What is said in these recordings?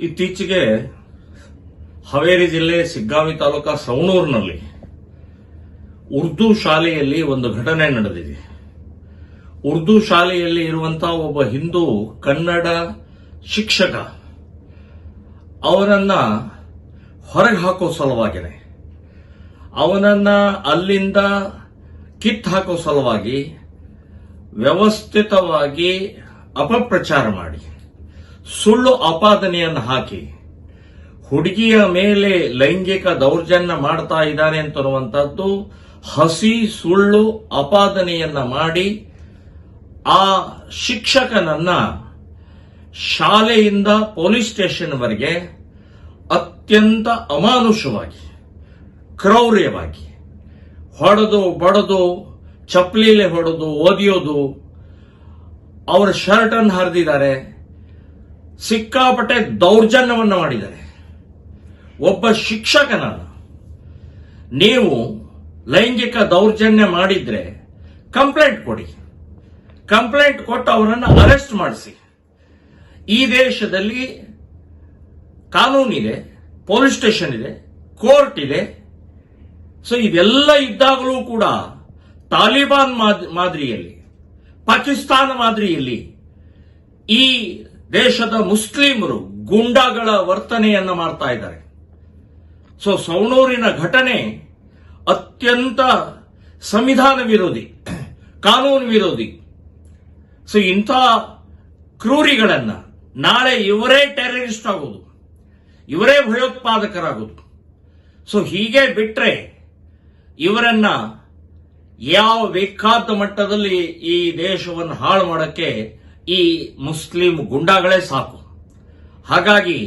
ಇತ್ತೀಚೆಗೆ ಹಾವೇರಿ ಜಿಲ್ಲೆ ಸಿಗ್ಗಾವಿ ತಾಲೂಕಾ ಸವಣೂರಿನಲ್ಲಿ ಉರ್ದು ಶಾಲೆಯಲ್ಲಿ ಒಂದು ಘಟನೆ ನಡೆದಿದೆ. ಉರ್ದು ಶಾಲೆಯಲ್ಲಿ ಇರುವಂತಹ ಒಬ್ಬ ಹಿಂದೂ ಕನ್ನಡ ಶಿಕ್ಷಕ ಅವನನ್ನ ಹೊರಗೆ ಹಾಕೋ ಸಲುವಾಗಿನೆ ಅವನನ್ನ ಅಲ್ಲಿಂದ ಕಿತ್ ಹಾಕೋ ಸಲುವಾಗಿ ವ್ಯವಸ್ಥಿತವಾಗಿ ಅಪಪ್ರಚಾರ ಮಾಡಿ. ಸುಳ್ಳು ಆಪಾದನೆಯನ್ನು ಹಾಕಿ, ಹುಡುಗಿಯ ಮೇಲೆ ಲೈಂಗಿಕ ದೌರ್ಜನ್ಯ ಮಾಡ್ತಾ ಇದ್ದಾನೆ ಅಂತನ್ನುವಂಥದ್ದು, ಹಸಿ ಸುಳ್ಳು ಆಪಾದನೆಯನ್ನ ಮಾಡಿ, ಆ ಶಿಕ್ಷಕನನ್ನ ಶಾಲೆಯಿಂದ ಪೊಲೀಸ್ ಸ್ಟೇಷನ್ವರೆಗೆ ಅತ್ಯಂತ ಅಮಾನುಷವಾಗಿ, ಕ್ರೌರ್ಯವಾಗಿ ಹೊಡೆದು ಬಡದು, ಚಪ್ಪಲಿಲೆ ಹೊಡೆದು ಓದಿಯೋದು ಅವರ ಶರ್ಟ್ ಅನ್ನು ಹರಿದಿದ್ದಾರೆ. ಸಿಕ್ಕಾಪಟ್ಟೆ ದೌರ್ಜನ್ಯವನ್ನು ಮಾಡಿದ್ದಾರೆ ಒಬ್ಬ ಶಿಕ್ಷಕನನ್ನು ನೀವು ಲೈಂಗಿಕ ದೌರ್ಜನ್ಯ ಮಾಡಿದ್ರೆ ಕಂಪ್ಲೇಂಟ್ ಕೊಡಿ. ಕಂಪ್ಲೇಂಟ್ ಕೊಟ್ಟು ಅವರನ್ನು ಅರೆಸ್ಟ್ ಮಾಡಿಸಿ. ಈ ದೇಶದಲ್ಲಿ ಕಾನೂನಿದೆ ಪೊಲೀಸ್ ಸ್ಟೇಷನ್ ಇದೆ, ಕೋರ್ಟ್ ಇದೆ. ಸೊ ಇದೆಲ್ಲ ಇದ್ದಾಗಲೂ ಕೂಡ ತಾಲಿಬಾನ್ ಮಾದ್- ಮಾದರಿಯಲ್ಲಿ, ಪಾಕಿಸ್ತಾನ ಮಾದರಿಯಲ್ಲಿ ಈ ದೇಶದ ಮುಸ್ಲಿಮರು ಗುಂಡಾಗಳ ವರ್ತನೆಯನ್ನ ಮಾಡ್ತಾ ಇದ್ದಾರೆ. ಸೊ ಸೌಣೂರಿನ ಘಟನೆ ಅತ್ಯಂತ ಸಂವಿಧಾನ ವಿರೋಧಿ, ಕಾನೂನು ವಿರೋಧಿ. ಸೊ ಇಂಥ ಕ್ರೂರಿಗಳನ್ನು ನಾಳೆ ಇವರೇ ಟೆರರಿಸ್ಟ್ ಆಗೋದು, ಇವರೇ ಭಯೋತ್ಪಾದಕರಾಗೋದು. ಸೊ ಹೀಗೆ ಬಿಟ್ಟರೆ ಇವರನ್ನ ಯಾವ ಬೇಕಾದ ಮಟ್ಟದಲ್ಲಿ ಈ ದೇಶವನ್ನು ಹಾಳು ಮಾಡಕ್ಕೆ ಈ ಮುಸ್ಲಿಂ ಗುಂಡಾಗಳೇ ಸಾಕು. ಹಾಗಾಗಿ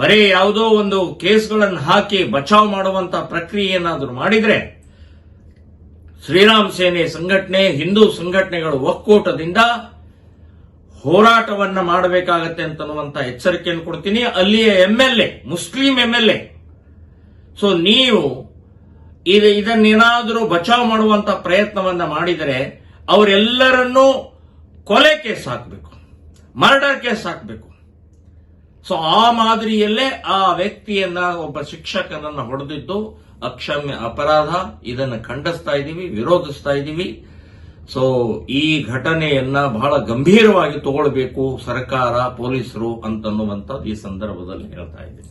ಬರೀ ಯಾವುದೋ ಒಂದು ಕೇಸ್ಗಳನ್ನು ಹಾಕಿ ಬಚಾವ್ ಮಾಡುವಂತ ಪ್ರಕ್ರಿಯೆ ಏನಾದರೂ ಮಾಡಿದ್ರೆ ಶ್ರೀರಾಮ್ ಸೇನೆ ಸಂಘಟನೆ, ಹಿಂದೂ ಸಂಘಟನೆಗಳು ಒಕ್ಕೂಟದಿಂದ ಹೋರಾಟವನ್ನ ಮಾಡಬೇಕಾಗತ್ತೆ ಅಂತನ್ನುವಂತ ಎಚ್ಚರಿಕೆಯನ್ನು ಕೊಡ್ತೀನಿ. ಅಲ್ಲಿಯ M L A Muslim M L A so, ನೀವು ಇದು, ಇದನ್ನೇನಾದರೂ ಬಚಾವ್ ಮಾಡುವಂತ ಪ್ರಯತ್ನವನ್ನ ಮಾಡಿದರೆ ಅವರೆಲ್ಲರನ್ನೂ ಕೊಲೆ ಕೇಸ್ ಹಾಕಬೇಕು, ಮರ್ಡರ್ ಕೇಸ್ ಹಾಕಬೇಕು. ಸೊ ಆ ಮಾದರಿಯಲ್ಲೇ ಆ ವ್ಯಕ್ತಿಯನ್ನ, ಒಬ್ಬ ಶಿಕ್ಷಕನನ್ನ ಹೊಡೆದಿದ್ದು ಅಕ್ಷಮ್ಯ ಅಪರಾಧ. ಇದನ್ನು ಖಂಡಿಸ್ತಾ ಇದ್ದೀವಿ ವಿರೋಧಿಸ್ತಾ ಇದ್ದೀವಿ ಸೊ ಈ ಘಟನೆಯನ್ನ ಬಹಳ ಗಂಭೀರವಾಗಿ ತಗೊಳ್ಬೇಕು ಸರ್ಕಾರ, ಪೊಲೀಸರು ಅಂತನ್ನುವಂಥದ್ದು ಈ ಸಂದರ್ಭದಲ್ಲಿ ಹೇಳ್ತಾ ಇದ್ದೀವಿ